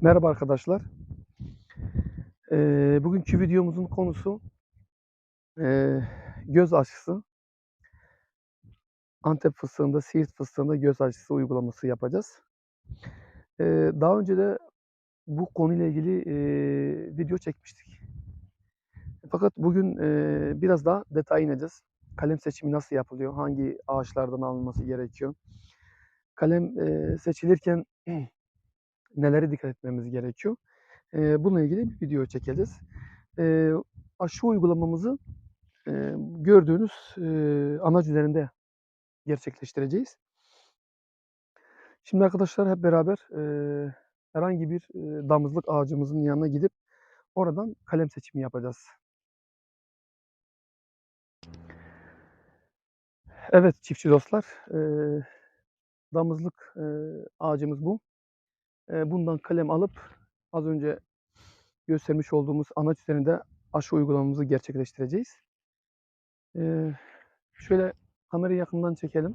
Merhaba arkadaşlar. Eee, bugünkü videomuzun konusu eee, göz aşısı. Antep fıstığında, Siirt fıstığında göz aşısı uygulaması yapacağız. Eee, daha önce de bu konuyla ilgili eee, video çekmiştik. Fakat bugün eee, biraz daha detay ineceğiz. Kalem seçimi nasıl yapılıyor? Hangi ağaçlardan alınması gerekiyor? Kalem eee, seçilirken nelere dikkat etmemiz gerekiyor? Eee, bununla ilgili bir video çekeceğiz. Eee, aşı uygulamamızı eee, gördüğünüz eee, anaç üzerinde gerçekleştireceğiz. Şimdi arkadaşlar hep beraber eee, herhangi bir eee, damızlık ağacımızın yanına gidip oradan kalem seçimi yapacağız. Evet çiftçi dostlar, eee, damızlık eee, ağacımız bu. Bundan kalem alıp az önce göstermiş olduğumuz anaç üzerinde aşı uygulamamızı gerçekleştireceğiz. Şöyle kamerayı yakından çekelim.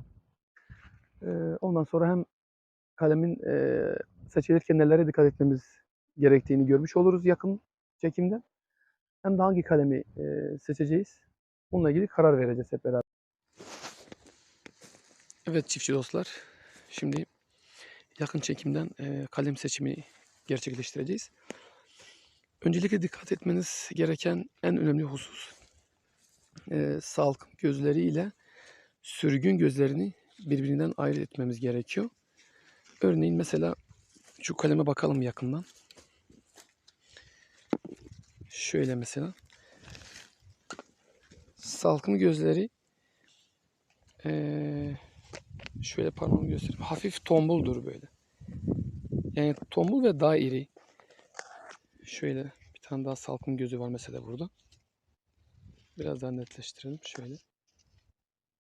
Ondan sonra hem kalemin seçilirken nelere dikkat etmemiz gerektiğini görmüş oluruz yakın çekimde. Hem de hangi kalemi seçeceğiz. Bununla ilgili karar vereceğiz hep beraber. Evet çiftçi dostlar. Şimdi yakın çekimden eee, kalem seçimi gerçekleştireceğiz. Öncelikle dikkat etmeniz gereken en önemli husus eee salkım gözleri ile sürgün gözlerini birbirinden ayırt etmemiz gerekiyor. Örneğin mesela şu kaleme bakalım yakından. Şöyle mesela. Salkım gözleri eee, şöyle parmağımı göstereyim. Hafif tombuldur böyle. Yani tombul ve daha iri. Şöyle bir tane daha salkım gözü var mesela burada. Biraz daha netleştirelim. Şöyle.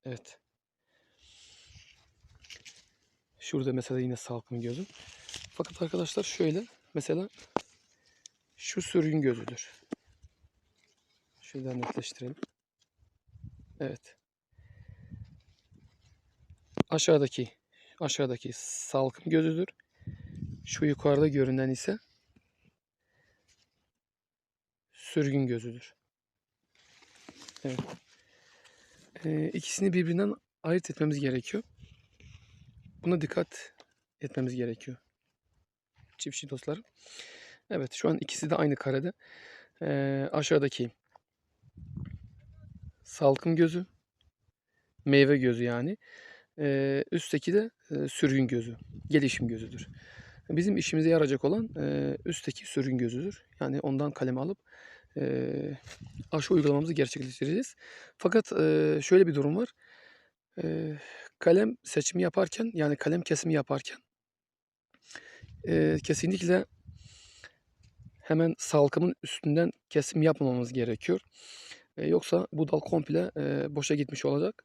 Evet. Şurada mesela yine salkım gözü. Fakat arkadaşlar şöyle. Mesela şu sürgün gözüdür. Şuradan netleştirelim. Evet. Aşağıdaki aşağıdaki salkım gözüdür. Şu yukarıda görünen ise sürgün gözüdür. Evet. Ee, ikisini birbirinden ayırt etmemiz gerekiyor. Buna dikkat etmemiz gerekiyor. Çiftçi dostlarım. Evet şu an ikisi de aynı karede. Ee, aşağıdaki salkım gözü, meyve gözü yani. Ee, üstteki de e, sürgün gözü, gelişim gözüdür. Bizim işimize yarayacak olan e, üstteki sürgün gözüdür. Yani ondan kaleme alıp e, aşı uygulamamızı gerçekleştireceğiz. Fakat e, şöyle bir durum var. E, kalem seçimi yaparken yani kalem kesimi yaparken e, kesinlikle hemen salkımın üstünden kesim yapmamamız gerekiyor. E, yoksa bu dal komple e, boşa gitmiş olacak.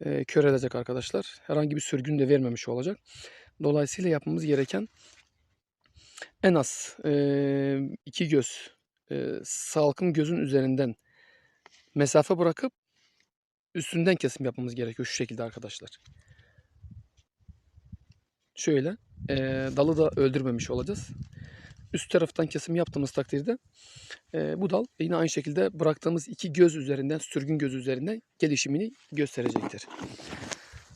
E, kör edecek arkadaşlar. Herhangi bir sürgün de vermemiş olacak. Dolayısıyla yapmamız gereken en az e, iki göz e, salkım gözün üzerinden mesafe bırakıp üstünden kesim yapmamız gerekiyor şu şekilde arkadaşlar. Şöyle e, dalı da öldürmemiş olacağız. Üst taraftan kesim yaptığımız takdirde e, bu dal yine aynı şekilde bıraktığımız iki göz üzerinden, sürgün göz üzerinden gelişimini gösterecektir.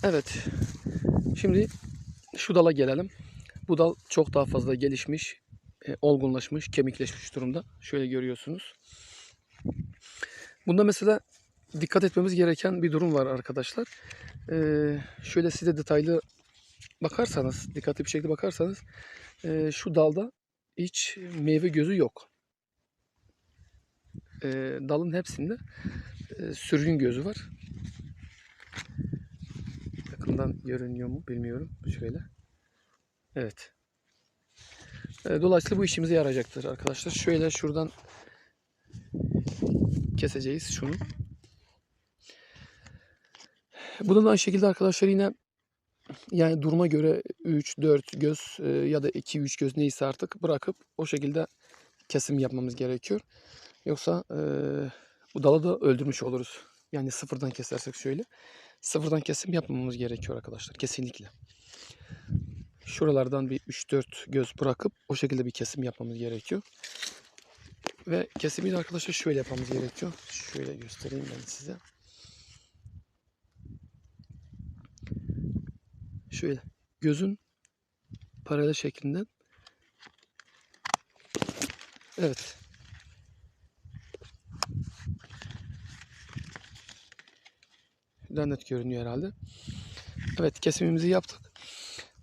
Evet. Şimdi şu dala gelelim. Bu dal çok daha fazla gelişmiş, e, olgunlaşmış, kemikleşmiş durumda. Şöyle görüyorsunuz. Bunda mesela dikkat etmemiz gereken bir durum var arkadaşlar. Ee, şöyle size detaylı bakarsanız, dikkatli bir şekilde bakarsanız e, şu dalda hiç meyve gözü yok. E, dalın hepsinde e, sürgün gözü var. Yakından görünüyor mu bilmiyorum. Şöyle. Evet. E, dolayısıyla bu işimize yarayacaktır arkadaşlar. Şöyle şuradan keseceğiz şunu. Bunun aynı şekilde arkadaşlar yine yani duruma göre 3, 4 göz e, ya da 2, 3 göz neyse artık bırakıp o şekilde kesim yapmamız gerekiyor. Yoksa e, bu dalı da öldürmüş oluruz. Yani sıfırdan kesersek şöyle. Sıfırdan kesim yapmamamız gerekiyor arkadaşlar. Kesinlikle. şuralardan bir 3-4 göz bırakıp o şekilde bir kesim yapmamız gerekiyor. Ve kesimi de arkadaşlar şöyle yapmamız gerekiyor. Şöyle göstereyim ben size. Şöyle gözün paralel şeklinden Evet. Daha net görünüyor herhalde. Evet kesimimizi yaptık.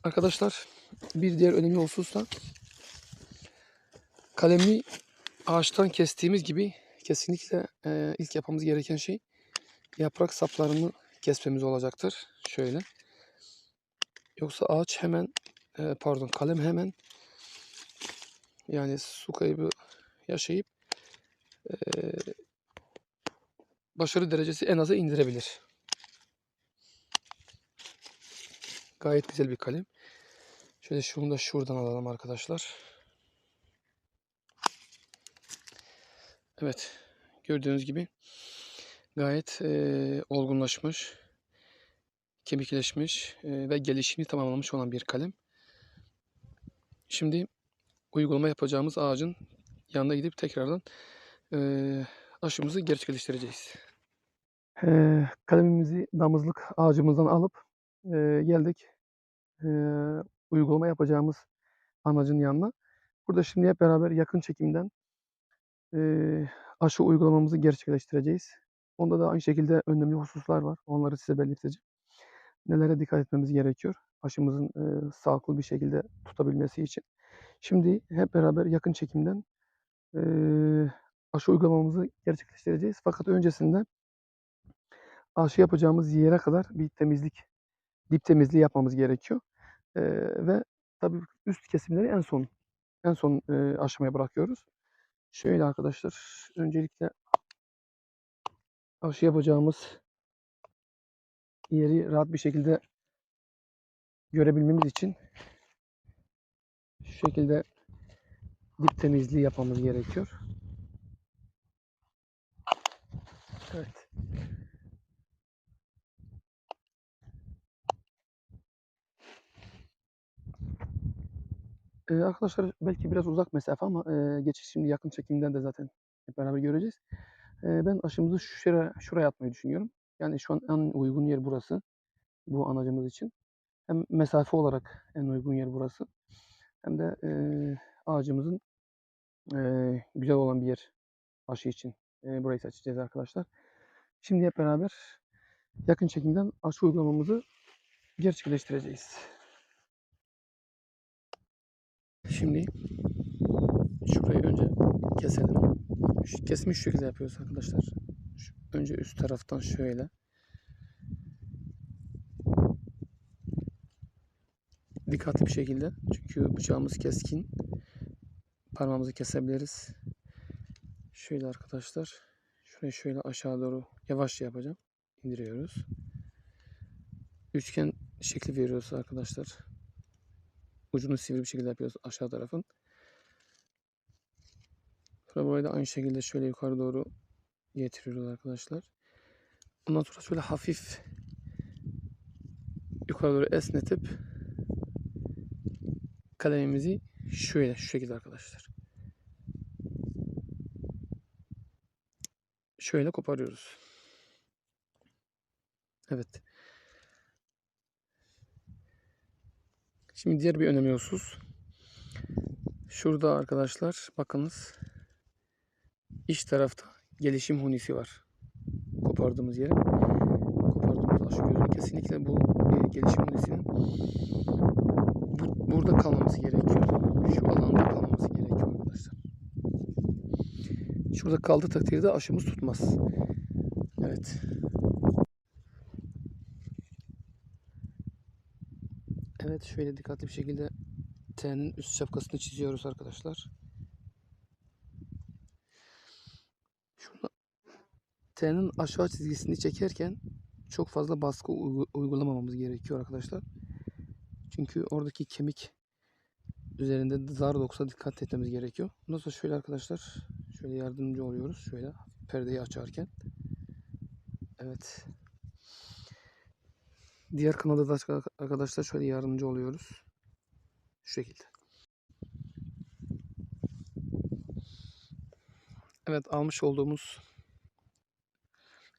Arkadaşlar bir diğer önemli husus da kalemi ağaçtan kestiğimiz gibi kesinlikle e, ilk yapmamız gereken şey yaprak saplarını kesmemiz olacaktır. Şöyle. Yoksa ağaç hemen e, pardon kalem hemen yani su kaybı yaşayıp e, başarı derecesi en aza indirebilir. Gayet güzel bir kalem. Şöyle şunu da şuradan alalım arkadaşlar. Evet. Gördüğünüz gibi gayet e, olgunlaşmış, kemikleşmiş e, ve gelişimini tamamlamış olan bir kalem. Şimdi uygulama yapacağımız ağacın yanına gidip tekrardan e, aşımızı gerçekleştireceğiz. E, kalemimizi damızlık ağacımızdan alıp e, geldik uygulama yapacağımız anacın yanına. Burada şimdi hep beraber yakın çekimden aşı uygulamamızı gerçekleştireceğiz. Onda da aynı şekilde önemli hususlar var. Onları size belirteceğim. Nelere dikkat etmemiz gerekiyor aşımızın e, sağlıklı bir şekilde tutabilmesi için. Şimdi hep beraber yakın çekimden e, aşı uygulamamızı gerçekleştireceğiz. Fakat öncesinde aşı yapacağımız yere kadar bir temizlik, dip temizliği yapmamız gerekiyor. E, ve tabii üst kesimleri en son en son e, aşamaya bırakıyoruz. Şöyle arkadaşlar, öncelikle aşı yapacağımız yeri rahat bir şekilde görebilmemiz için şu şekilde dip temizliği yapmamız gerekiyor. Evet. Ee, arkadaşlar belki biraz uzak mesafe ama e, geçiş şimdi yakın çekimden de zaten hep beraber göreceğiz. E, ben aşımızı şuraya, şuraya atmayı düşünüyorum. Yani şu an en uygun yer burası. Bu anacımız için. Hem mesafe olarak en uygun yer burası. Hem de e, ağacımızın e, güzel olan bir yer aşı için. E, burayı seçeceğiz arkadaşlar. Şimdi hep beraber yakın çekimden aşı uygulamamızı gerçekleştireceğiz. Şimdi şurayı önce keselim. Şu şekilde yapıyoruz arkadaşlar. Önce üst taraftan şöyle. Dikkatli bir şekilde. Çünkü bıçağımız keskin. Parmağımızı kesebiliriz. Şöyle arkadaşlar. Şurayı şöyle aşağı doğru yavaşça yapacağım. İndiriyoruz. Üçgen şekli veriyoruz arkadaşlar. Ucunu sivri bir şekilde yapıyoruz aşağı tarafın. Sonra burayı da aynı şekilde şöyle yukarı doğru getiriyoruz arkadaşlar. Ondan sonra şöyle hafif yukarı doğru esnetip kalemimizi şöyle şu şekilde arkadaşlar. Şöyle koparıyoruz. Evet. Şimdi diğer bir önemli husus. Şurada arkadaşlar bakınız. İç tarafta gelişim hunisi var. Kopardığımız yere. Kopardığımız aşı gözünü kesinlikle bu e, gelişim hunisinin bu, burada kalmaması gerekiyor. Şu alanda kalmaması gerekiyor arkadaşlar. Şurada kaldığı takdirde aşımız tutmaz. Evet. Evet şöyle dikkatli bir şekilde T'nin üst şapkasını çiziyoruz arkadaşlar. T'nin aşağı çizgisini çekerken çok fazla baskı uygulamamamız gerekiyor arkadaşlar. Çünkü oradaki kemik üzerinde zar doksa dikkat etmemiz gerekiyor. Ondan sonra şöyle arkadaşlar şöyle yardımcı oluyoruz. Şöyle perdeyi açarken. Evet. Diğer kanalda da arkadaşlar şöyle yardımcı oluyoruz. Şu şekilde. Evet almış olduğumuz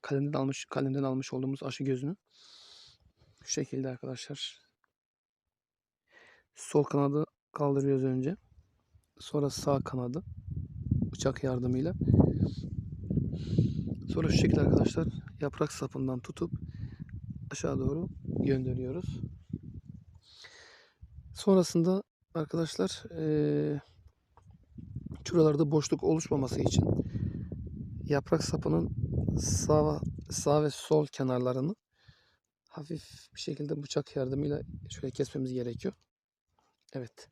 kalemden almış kalemden almış olduğumuz aşı gözünü şu şekilde arkadaşlar. Sol kanadı kaldırıyoruz önce. Sonra sağ kanadı bıçak yardımıyla. Sonra şu şekilde arkadaşlar yaprak sapından tutup aşağı doğru gönderiyoruz. Sonrasında arkadaşlar eee şuralarda boşluk oluşmaması için yaprak sapının sağ, sağ ve sol kenarlarını hafif bir şekilde bıçak yardımıyla şöyle kesmemiz gerekiyor. Evet.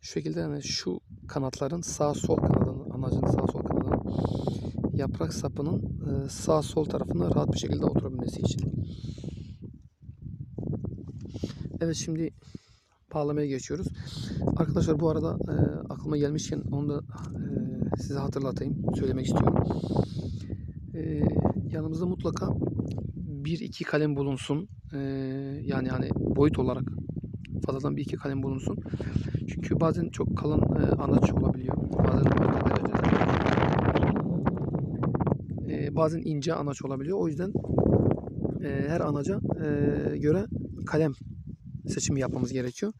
Şu şekilde yani şu kanatların sağ sol kanadını, anacın sağ sol kanadını yaprak sapının e, sağ sol tarafına rahat bir şekilde oturabilmesi için. Evet şimdi bağlamaya geçiyoruz. Arkadaşlar bu arada e, aklıma gelmişken onu da e, size hatırlatayım, söylemek istiyorum. Yanımızda mutlaka bir iki kalem bulunsun. E, yani hani boyut olarak fazladan bir iki kalem bulunsun. Çünkü bazen çok kalın e, anaç olabiliyor. Bazen. E, bazen ince anaç olabiliyor. O yüzden e, her anaca e, göre kalem seçimi yapmamız gerekiyor.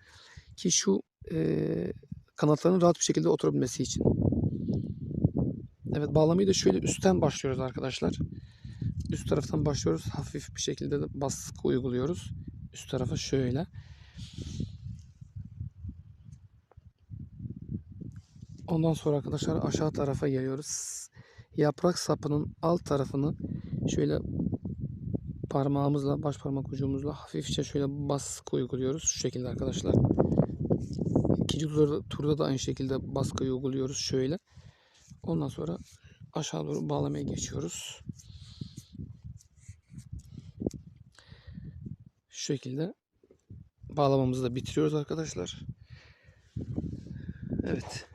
Ki şu e, kanatların rahat bir şekilde oturabilmesi için. Evet bağlamayı da şöyle üstten başlıyoruz arkadaşlar. Üst taraftan başlıyoruz. Hafif bir şekilde de baskı uyguluyoruz. Üst tarafa şöyle. Ondan sonra arkadaşlar aşağı tarafa geliyoruz. Yaprak sapının alt tarafını şöyle parmağımızla, baş parmak ucumuzla hafifçe şöyle baskı uyguluyoruz. Şu şekilde arkadaşlar. İkinci turda, turda da aynı şekilde baskıyı uyguluyoruz şöyle. Ondan sonra aşağı doğru bağlamaya geçiyoruz. Şu şekilde bağlamamızı da bitiriyoruz arkadaşlar. Evet.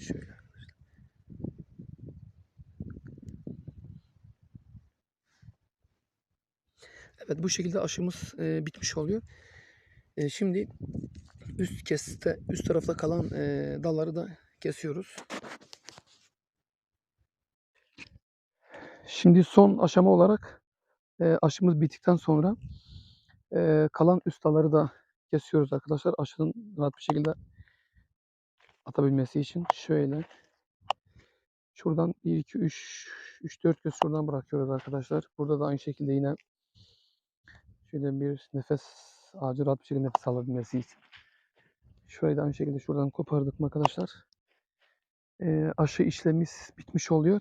Şöyle. Evet bu şekilde aşımız e, bitmiş oluyor. E, şimdi üst keste üst tarafta kalan e, dalları da kesiyoruz. Şimdi son aşama olarak aşımız bittikten sonra kalan üst da kesiyoruz arkadaşlar. Aşının rahat bir şekilde atabilmesi için şöyle şuradan 1 2 3 3 4 göz şuradan bırakıyoruz arkadaşlar. Burada da aynı şekilde yine şöyle bir nefes ağacı rahat bir şekilde nefes alabilmesi için. Şurayı da aynı şekilde şuradan kopardık arkadaşlar. E, aşı işlemimiz bitmiş oluyor.